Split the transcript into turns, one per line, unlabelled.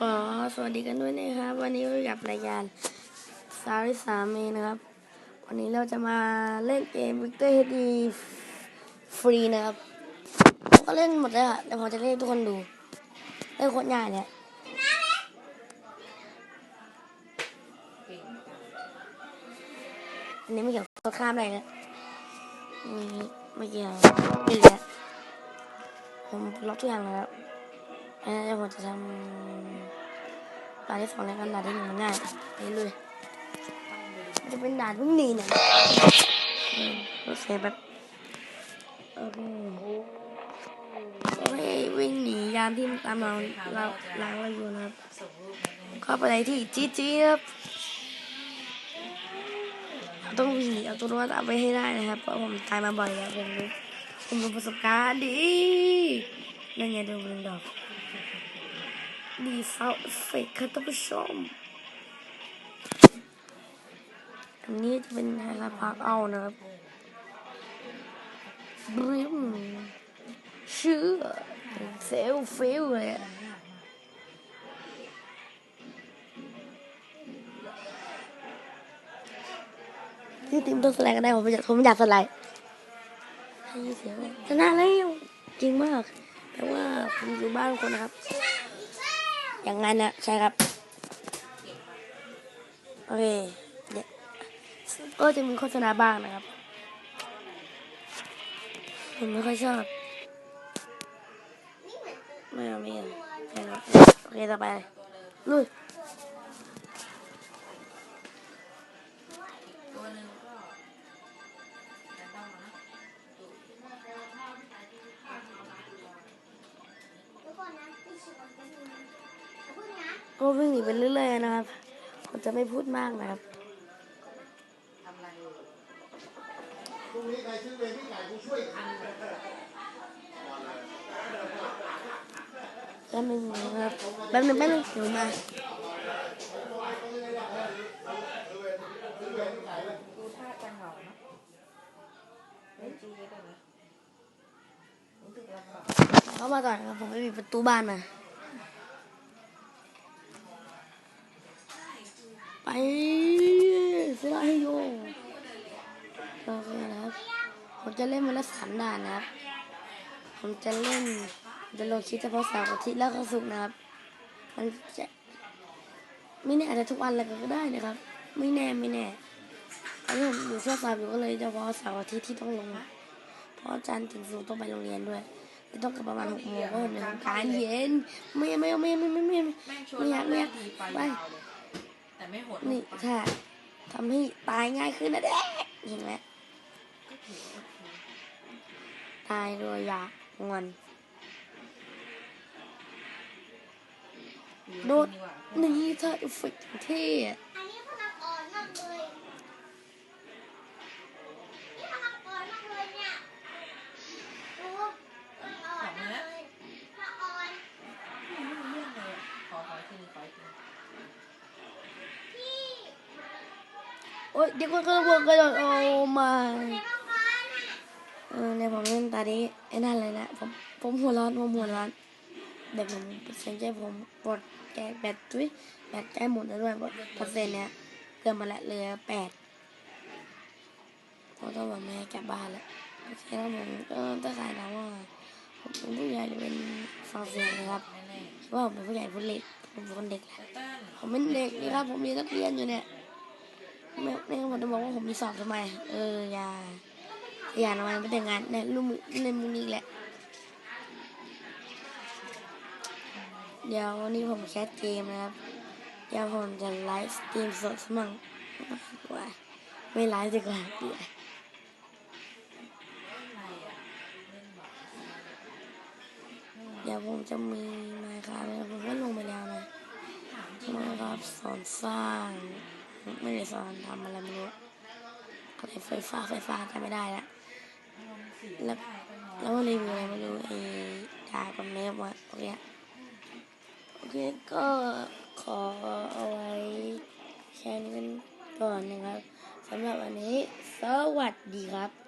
ก็สวัสดีกันด้วยนะครับ วันนี้อยู่กับรายการสาริสาเมนะครับ วันนี้เราจะมาเล่นเกม Victor HD ฟรีนะครับผมก็เล่นหมดแล้วอะแต่ผมจะเล่นให้ทุกคนดูเล่นโคตรง่ายเนี่ยอันนี้ไม่เกี่ยวกับข้ามอะไรนะนี่ไม่เกี่ยวไม่เหลือผมล็อกทุกอย่างแล้ว อันนี้เดี๋ยวผมจะทำด่านที่สองแล้วกันด่านที่หนึ่งมันง่ายไปเลยมันจะเป็นด่านวิ่งหนีเนี่ยโอเคแบบโอเคโอเควิ่งหนียามที่ตามเราเราล้างเราอยู่นะครับเข้าไปในที่จี๊จี๊ครับต้องวิ่งหนีเอาตัวรอดเอาไปให้ได้นะครับเพราะผมตายมาบ่อยแล้วผมรู้ผมมีประสบการณ์ดีนั่นไงดูเรื่องดอก ดีเซาเอฟเฟกต์ครับท่านผู้ชมอันนี้จะเป็นไฮไลท์พาร์คเอานะครับบริมเชื่อเซลฟิลเลยอะที่ทีมต้องสไลด์ก็ได้ผมไม่อยากผมไม่อยากสไลด์ให้เสียงชนะแล้วจริงมาก แต่ว่าผมอยู่บ้านคนนะครับ อย่างนั้นนะใช่ครับโอเคเดี๋ยก็จะมีโฆษณาบ้างนะครับ ผมไม่ค่อยชอบไม่เอาไม่เอาใช่ครับโอเคต่อไปลุย ก็วิ่งหนีไปเรื่อยๆนะครับ ผมจะไม่พูดมากนะครับ
พรุ่งนี้ใครซื้อเวรพี่ไก่กูช่วยทัน
แป๊บนึงนะครับแป๊บนึงแป๊บนึงเดี๋ยวมา
ดูท่าจะเหงาเนะไม่จีเยนะรู้สึกลำบา
เข้ามาก่อนครับผมไม่มีประตูบ้านมา ไปเสยให้โยโอเคนะครับ ผมจะเล่นวันละสามด่านนะครับ ผมจะเล่นจะลงคลิปเฉพาะเสาร์อาทิตย์แล้วก็ศุกร์นะครับ มันจะไม่แน่อาจจะทุกวันเลยก็ได้นะครับ ไม่แน่ไม่แน่อันนี้ผมอยู่ช่วงสอบอยู่ก็เลยเฉพาะเสาร์อาทิตย์ที่ต้องลง เพราะจันทร์ถึงศุกร์ต้องไปโรงเรียนด้วยไม่ต้องกลับประมาณหกโมงเพราะผมเป็นการเย็นไม่ไม่ไม่ไม่ไม่ไม่ไม่
แม่งชวน
ไม่อยากไม่อยาก
ไป
ไป
ยาวเลยแต่ไม่โหด
นี่ถ้าทำให้ตายง่ายขึ้นนะเด็กเห็นไหมตายโดยยางอนโดดนี่ถ้าเอฟเฟกต์เท่ โอ๊ยเด็กคนกระโดดกระโดดโอ้มา
ในมังกรน่ะ
เออในผมเล่นตานี้ไอ้นั่นเลยนะผมผมหัวร้อนผมหัวร้อนแบบผมเปอร์เซ็นต์ใจผมปลดแกแบตด้วยแบตใกล้หมดแล้วด้วยเปอร์เซ็นต์เนี้ยเกินมาล้วเหลือแปดผมต้องบอกแม่กลับบ้านแล้วโอเคแล้วผมก็ต้องขายถามว่าผมเป็นผู้ใหญ่หรือเป็นฟังเสียงนะครับว่าผมเป็นผู้ใหญ่ผู้เล็กผมเป็นคนเด็กแหละผมเป็นเด็กนี่ครับผมมีนักเรียนอยู่เนี่ย ไม่ไม่งั้นผมจะบอกว่าผมมีสอบทำไม เอออย่าอย่าทำไมไม่แต่งงานเนี่ยลูมือในมุมนี้แหละ เดี๋ยววันนี้ผมแคสเกมนะครับ เดี๋ยวผมจะไลฟ์สตรีมสดสมั่งว่าไม่ไลฟ์ดีกว่าเดี๋ยว
อะไระเล่นแบบ
เดี๋ยวผมจะมีมาครับผมก็ลงไปแล้วนะ
ถามจริง
มาครับสอนสร้าง ไม่ได้สอนทำอะไรไม่รู้ไรไฟฟ้าไฟฟ้าจำไม่ได้แล้วแล้ว
ก็นอน
แล้วรีวิวอะไรไม่รู้ไอ้ดากับเมฟวะโอเคโอเคก็ขอเอาไว้แค่นี้กันก่อนนะครับสำหรับวันนี้ สวัสดีครับ